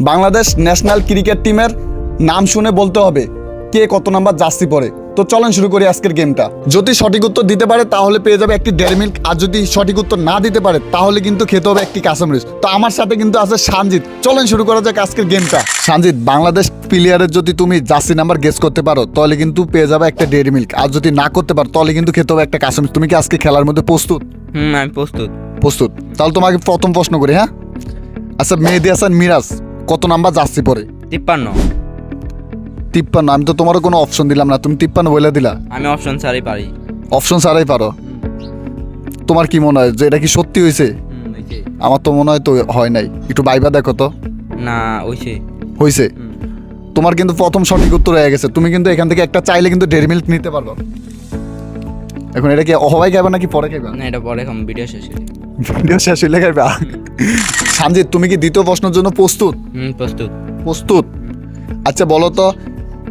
Bangladesh national cricket টিমের নাম শুনে বলতে হবে কে কত নাম্বার জার্সি পরে। তো চলেন শুরু করি আজকের গেমটা। যদি সঠিক উত্তর দিতে পারে তাহলে পেয়ে যাবে একটি ডেয়ারি মিল্ক। আর যদি সঠিক উত্তর না দিতে পারে তাহলে কিন্তু খেতে হবে একটি কাঁচামরিচ। তো আমার সাথে কিন্তু আছে সানজিৎ। চলেন শুরু করা যাক আজকের গেমটা। সানজিৎ বাংলাদেশ প্লেয়ারের যদি তুমি জার্সি নাম্বার গেস করতে পারো তাহলে কিন্তু পেয়ে যাবে একটা ডেয়ারি মিল্ক। আর যদি না করতে পারো তাহলে কিন্তু খেতে হবে একটা কাঁচামরিচ। তুমি কি আজকে খেলার মধ্যে প্রস্তুত? হুম আমি প্রস্তুত। প্রস্তুত। তাহলে তোমাকে প্রথম প্রশ্ন করি হ্যাঁ? আচ্ছা মেহেদি হাসান মিরাজ কত নাম্বার জার্সি পরে? তিপ্পান্ন। তিপ্পান্ন আমি তো তোমারও কোনো অপশন দিলাম না তুমি তিপ্পান্ন বলে দিলা। আমি অপশন ছাড়াই পারি। অপশন ছাড়াই পারো। তোমার কি মনে হয় যে এটা কি সত্যি হয়েছে আমার তো মনে হয় তো হয় নাই। একটু বাইবা দেখো তো। না ওইছে হয়েছে তোমার কিন্তু প্রথম সঠিক উত্তর হয়ে গেছে। তুমি কিন্তু এখান থেকে একটা চাইলে কিন্তু ডেরি মিল্ক নিতে পারব। এখন এটা কি অহবাই খাইবা নাকি পরে খাইবা না এটা পরে এখন ভিডিও শেষ হলে ভিডিও শেষ হইলে খাইবা সানজিৎ তুমি কি দ্বিতীয় প্রশ্নের জন্য প্রস্তুত? প্রস্তুত। প্রস্তুত? আচ্ছা বলো তো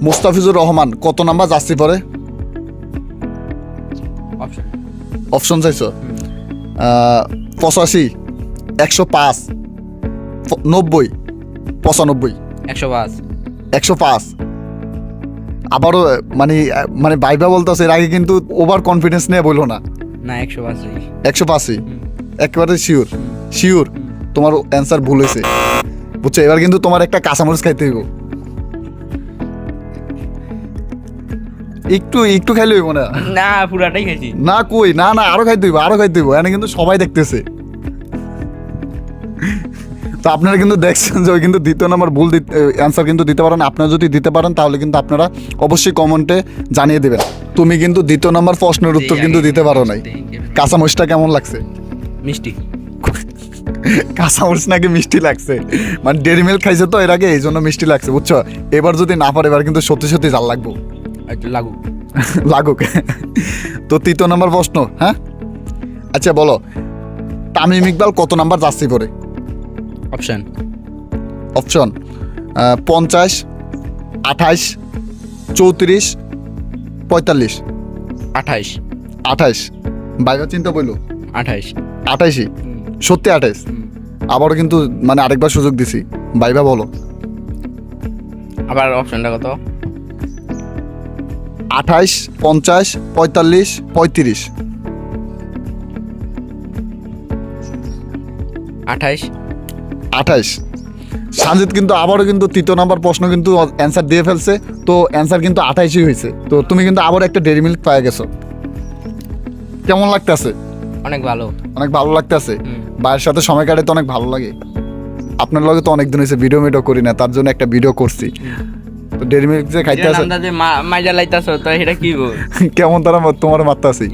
মুস্তাফিজুর রহমান কত নাম্বার জার্সি পরে? অপশন অপশন চাইছো? পঁচাশি একশো পাঁচ নব্বই পঁচানব্বই। একশো পাঁচ। একশো পাঁচ। আবারও মানে মানে বাইবা বলতেছে এর আগে কিন্তু ওভার কনফিডেন্স নিয়ে বলল না। না একশো পাঁচ একশো পাঁচই? একেবারে শিওর শিওর তোমার অ্যান্সার ভুল হয়েছে। বুঝছ? এবার কিন্তু তোমার একটা কাঁচামরিচ খাইতে হইব। একটু একটু খাইলে হইব না? না পুরাটাই খেয়েছি না কই? না না আরও খাইতে হইব আরও খাইতে হইব। এখানে কিন্তু সবাই দেখতেছে। তো আপনারা কিন্তু দেখছেন যে ওই কিন্তু দ্বিতীয় নম্বর ভুল অ্যান্সার কিন্তু দিতে পারেন। আপনারা যদি দিতে পারেন তাহলে কিন্তু আপনারা অবশ্যই কমেন্টে জানিয়ে দেবেন। তুমি কিন্তু দ্বিতীয় নম্বর প্রশ্নের উত্তর কিন্তু দিতে পারো নাই। কাঁচামরিচটা কেমন লাগছে? মিষ্টি। কাঁচামরিচ নাকি মিষ্টি লাগছে? মানে ডেরি মিল্ক খাইছে তো এর আগে এই জন্য মিষ্টি লাগছে বুঝছ? এবার যদি না পারে এবার কিন্তু সত্যি সত্যি জাল লাগবো। একটু লাগু লাগুক। তো তৃতীয় নম্বর প্রশ্ন হ্যাঁ? আচ্ছা বলো। তামিম ইকবাল কত নাম্বার জার্সি পরে? অপশন অপশন পঞ্চাশ আঠাইশ চৌত্রিশ পঁয়তাল্লিশ। আঠাইশ আঠাইশ বাইরে চিন্তা বলল আঠাইশ আঠাইশই সত্যি আঠাইশ আবারও কিন্তু মানে আরেকবার সুযোগ দিছি। বাইবা বলো। আবার অপশনটা কত? আঠাইশ পঞ্চাশ পঁয়তাল্লিশ পঁয়ত্রিশ। আঠাইশ। আঠাইশ। সানজিৎ কিন্তু আবারও কিন্তু তৃতীয় নাম্বার প্রশ্ন কিন্তু অ্যান্সার দিয়ে ফেলছে। তো অ্যান্সার কিন্তু আঠাইশই হয়েছে। তো তুমি কিন্তু আবার একটা ডেরি মিল্ক পায়ে গেছো। কেমন লাগতেছে? অনেক ভালো। অনেক ভালো লাগতেছে। ভাইয়ের সাথে সময় কাটাতে অনেক ভালো লাগে। আপনার লগে তো অনেকদিন হয়েছে ভিডিও মিডিও করি না তার জন্য একটা ভিডিও করছি। তো ডেরি মিল্ক যে খাইতে যে মাইজা লাইতাছ তো এটা কি গো? কেমন তারা তোমার মারতে আছি?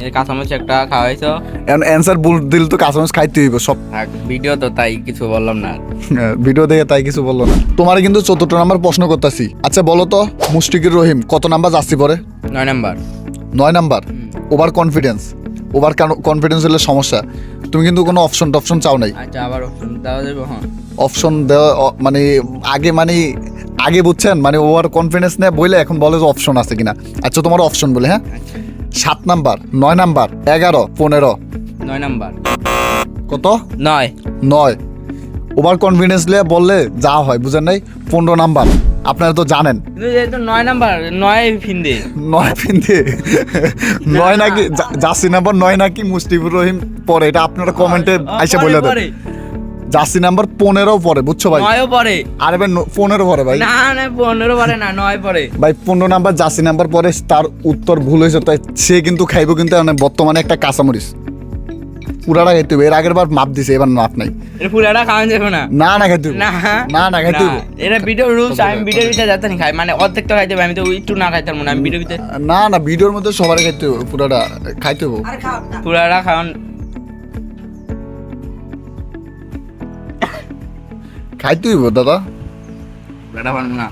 একটা খাওয়াইছো। অ্যান্সার ভুল দিল তো কাঁচামচ খাইতে হইব সব ভিডিও তো তাই কিছু বললাম না। ভিডিও দেখে তাই কিছু বলল না। তোমার কিন্তু চতুর্থ নাম্বার প্রশ্ন করতেছি। আচ্ছা বলো তো মুশফিকুর রহিম কত নাম্বার যাচ্ছি পরে? নয় নাম্বার। নয় number. Over confidence over confidence হলে সমস্যা। তুমি কিন্তু কোনো অপশন টপশন চাও নাই। আচ্ছা আবার অপশন দেওয়া যাবে হ্যাঁ। অপশন দেওয়া মানে আগে মানে আগে বুঝছেন? মানে ওভার কনফিডেন্স নেই বলে এখন বলে যে অপশন আছে কিনা। আচ্ছা তোমার অপশন বলে হ্যাঁ? আচ্ছা। সাত নাম্বার নয় নাম্বার এগারো পনেরো। নয় নাম্বার। কত? নয়। নয়। ওভার কনফিডেন্স নিয়ে বললে যা হয় বুঝেন নাই? পনেরো নাম্বার। আপনারা তো জানেন। নয় নাম্বার নয় ফিন্দে। নয় পিন্দে নয় নাকি জাসি নাম্বার নয় নাকি মুস্তিফুর রহিম পরে এটা আপনারা কমেন্টে আইসা বলে দেন। পরে। জাসি নাম্বার পনেরো পরে বুঝছ ভাই? নয়ও পরে। আরে ভাই পনেরো পরে ভাই। না না পনেরো পরে না নয় পরে। ভাই পনেরো নাম্বার জাসি নাম্বার পরে তার উত্তর ভুল হয়েছে তাই সে কিন্তু খাইবো কিন্তু মানে বর্তমানে একটা কাঁচামরিচ। পুরাটা খাইতে হবে এর আগের বার মাপ দিছে এবার মাপ নাই। এটা পুরাটা খাওয়ান যাবে না। না না খাইতে না। না না খাইতে হবে। এটা ভিডিও রুলস আমি ভিডিওর ভিতরে যাতে না খাই মানে অর্ধেক তো খাইতে হবে আমি তো একটু না খাইতাম না আমি ভিডিওর ভিতরে না না ভিডিওর মধ্যে সবার খাইতে হবে পুরাটা খাইতে হবে পুরাটা খাওয়ান খাইতে হইব দাদা। পুরাটা খাওয়ান না।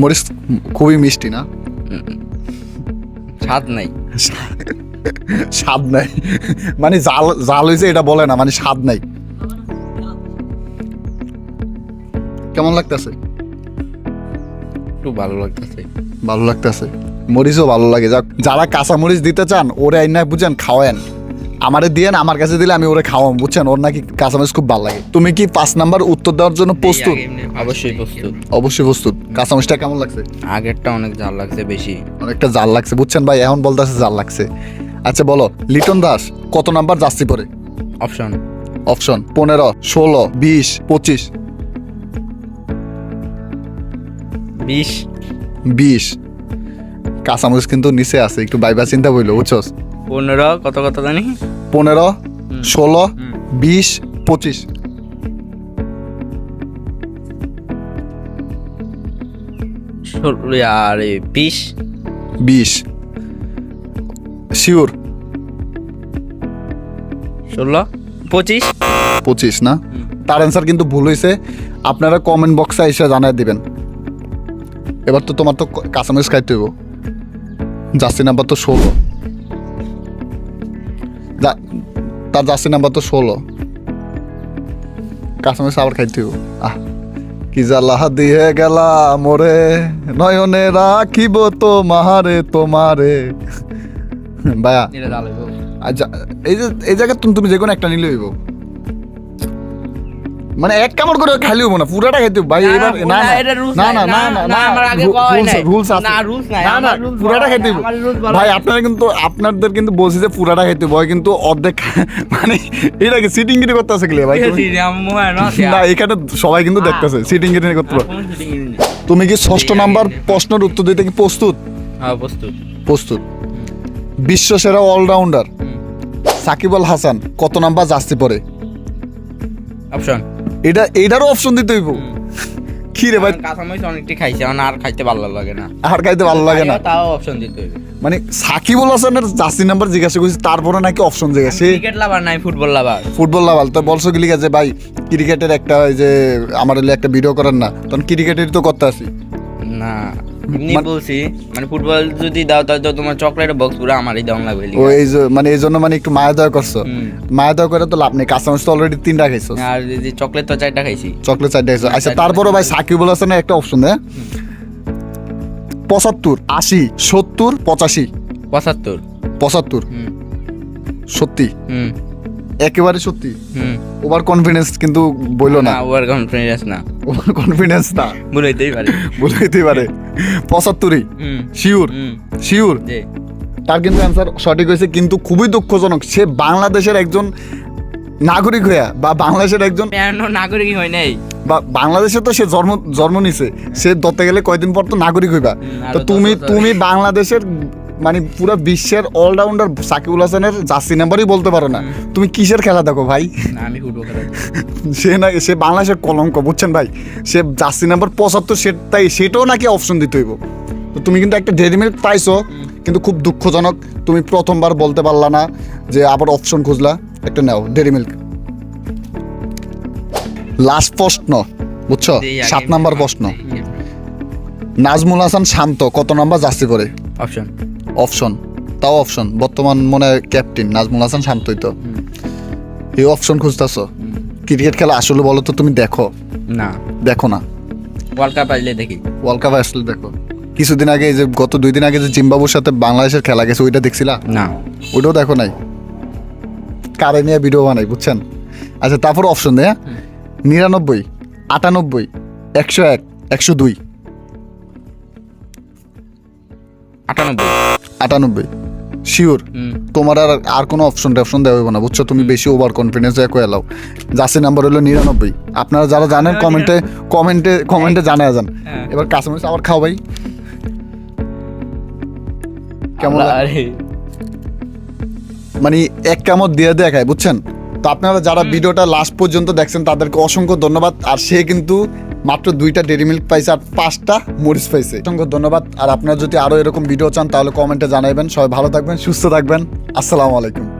মরিচ খুবই মিষ্টি না? স্বাদ নাই। স্বাদ নাই। মানে জাল জাল হয়েছে এটা বলে না মানে স্বাদ নাই। কেমন লাগতেছে? একটু ভালো লাগতেছে। ভালো লাগতেছে। মরিচও ভালো লাগে। যাক যারা কাঁচা মরিচ দিতে চান ওরে আইনায় বুঝেন খাওয়ায়েন। আমারে দিয়ে আমার কাছে দিলে আমি ওরে খাওয়াম বুঝছেন? ওর নাকি কাঁচামরিচ খুব ভালো লাগে। তুমি কি পাঁচ নাম্বার উত্তর দেওয়ার জন্য প্রস্তুত? অবশ্যই প্রস্তুত। অবশ্যই প্রস্তুত। কাঁচামরিচটা কেমন লাগছে? আগেরটা অনেক ঝাল লাগছে বেশি। অনেকটা জাল লাগছে বুঝছেন ভাই? এখন বলতেছে জাল লাগছে। আচ্ছা বলো লিটন দাস কত নাম্বার যাচ্ছি পরে? অপশন অপশন পনেরো ষোলো বিশ পঁচিশ। বিশ। বিশ। কাঁচামরিচ কিন্তু নিচে আছে একটু বাইবা চিন্তা বইলো বুঝছস? পনেরো কত কত জানি? পনেরো ষোলো বিশ পঁচিশ। আর বিশ? বিশ। শিওর। ষোলো পঁচিশ? পঁচিশ না? তার অ্যান্সার কিন্তু ভুল হয়েছে আপনারা কমেন্ট বক্সে এসে জানাই দিবেন। এবার তো তোমার তো কাঁচামরিচ খাইতে হইব। জার্সি নাম্বার তো ষোলো। তার জার্সি নাম্বার তো ষোলো। কাস্টমার আবার খাইতে আহ কি জ্বালা দিয়ে গেলা মোরে। নয়নে রাখিব তোমারে তোমারে। ভাইয়া আচ্ছা এই যে এই জায়গায় তুমি তুমি যে কোনো একটা নিলে হইব। মানে এক কামড় করে খালি হইব না পুরাটা খাইতে হইব। ভাই এবার না, না না না না না আমার আগে রু- কওয়াই rules- নাই। rules আছে। না, rules নাই, না না পুরাটা বলা ভাই আপনারা কিন্তু আপনাদের কিন্তু বলছি যে পুরাটা খাইতে হইব হয় কিন্তু অর্ধেক মানে এটা কি সিটিং গিরি করতে আছে ভাই? মনে হয় না, এখানে সবাই কিন্তু দেখতেছে সিটিং গিরি করতে। তুমি কি ষষ্ঠ নাম্বার প্রশ্নের উত্তর দিতে কি প্রস্তুত? হ্যাঁ, প্রস্তুত। প্রস্তুত। বিশ্ব সেরা অলরাউন্ডার সাকিব আল হাসান কত নাম্বার জাস্তি পড়ে অপশন এটা এটারও অপশন দিতে হইব। কি রে ভাই। কাঁচামরিচ অনেকটি খাইছে আমার আর খাইতে ভালো লাগে না। আর খাইতে ভালো লাগে না। তাও অপশন দিতে হইব। মানে সাকিবুল হাসানের জার্সি নাম্বার জিজ্ঞাসা করছি তারপরে নাকি অপশন জিজ্ঞাসা ক্রিকেট লাভার নাই ফুটবল লাভার ফুটবল লাভার তো বলছো কি লিখা যে ভাই ক্রিকেটের একটা ওই যে আমার একটা ভিডিও করেন না। তখন ক্রিকেটের তো করতে আসি না। এমনি মানে- বলছি মানে ফুটবল যদি দাও তাহলে তো তোমার চকলেটের বক্স পুরো আমারই দাম লাগবে ও এই মানে এই জন্য মানে একটু মায়া দয়া করছ। মায়া দয়া করে তো লাভ নেই কাঁচামচ তো অলরেডি তিনটা খাইছো। আর এই যে চকলেট তো চারটা খাইছি। চকলেট চারটা খাইছো। আচ্ছা তারপরে ভাই সাকিবুল হাসানের একটা অপশন দেয় পঁচাত্তর আশি সত্তর পঁচাশি। পঁচাত্তর। পঁচাত্তর। সত্যি। হুম। একেবারে সত্যি। হুম। ওভার কনফিডেন্স কিন্তু বইলো না। ওভার কনফিডেন্স না। ওভার কনফিডেন্স না। বলেইতেই পারে। বলতেই পারে। পঁচাত্তরই। হুম। শিওর শিওর তার কিন্তু অ্যান্সার সঠিক হয়েছে কিন্তু খুবই দুঃখজনক সে বাংলাদেশের একজন নাগরিক হইয়া বা বাংলাদেশের একজন নাগরিক হয় নাই। বা বাংলাদেশে তো সে জন্ম জন্ম নিছে সে ধরতে গেলে কয়দিন পর তো নাগরিক হইবা। তো তুমি তুমি বাংলাদেশের মানে পুরো বিশ্বের অলরাউন্ডার সাকিবুল হাসানের জার্সি নাম্বারই বলতে পারো না। তুমি কিসের খেলা দেখো ভাই? আমি ফুটবল খেলা সে না সে বাংলাদেশের কলঙ্ক বুঝছেন ভাই? সে জার্সি নাম্বার পঁচাত্তর সেটাই সেটাও নাকি অপশন দিতে হইব। তো তুমি কিন্তু একটা মিল্ক পাইছো কিন্তু খুব দুঃখজনক তুমি প্রথমবার বলতে পারলা না যে আবার অপশন খুঁজলা। একটা নাও ডেরি মিল্ক লাস্ট প্রশ্ন বুঝছ? সাত নাম্বার প্রশ্ন নাজমুল হাসান শান্ত কত নাম্বার জার্সি করে? অপশন অপশন তাও অপশন। বর্তমান মনে হয় ক্যাপ্টেন নাজমুল হাসান শান্তই তো। এই অপশন খুঁজতেছো? ক্রিকেট খেলা আসলে বলো তো তুমি দেখো? না। দেখো না? ওয়ার্ল্ড কাপ আসলে দেখি। ওয়ার্ল্ড কাপ আসলে দেখো। কিছুদিন আগে এই যে গত দুই দিন আগে যে জিম্বাবুর সাথে বাংলাদেশের খেলা গেছে ওইটা দেখছিলা? না। ওইটাও দেখো নাই? কারে নিয়ে ভিডিও বানাই বুঝছেন? আচ্ছা তারপর অপশন দেয় নিরানব্বই আটানব্বই একশো এক একশো দুই। আটানব্বই। আটানব্বই। শিওর তোমার আর আর কোনো অপশন টপশন দেওয়া হবে না বুঝছ? তুমি বেশি ওভার কনফিডেন্স হয়ে কয়ে এলাও জার্সি নাম্বার হলো নিরানব্বই। আপনারা যারা জানেন কমেন্টে কমেন্টে কমেন্টে জানায় যান। হ্যাঁ। এবার কাস্টমার আবার খাও ভাই। কেমন মানে এক কামত দিয়ে দেখায় বুঝছেন? তো আপনারা যারা ভিডিওটা লাস্ট পর্যন্ত দেখছেন তাদেরকে অসংখ্য ধন্যবাদ। আর সে কিন্তু মাত্র দুইটা ডেরি মিল্ক পাইছে আর পাঁচটা মরিচ পাইছে। অসংখ্য ধন্যবাদ। আর আপনারা যদি আরও এরকম ভিডিও চান, তাহলে কমেন্টে জানাবেন সবাই ভালো থাকবেন, সুস্থ থাকবেন। আসসালামু আলাইকুম।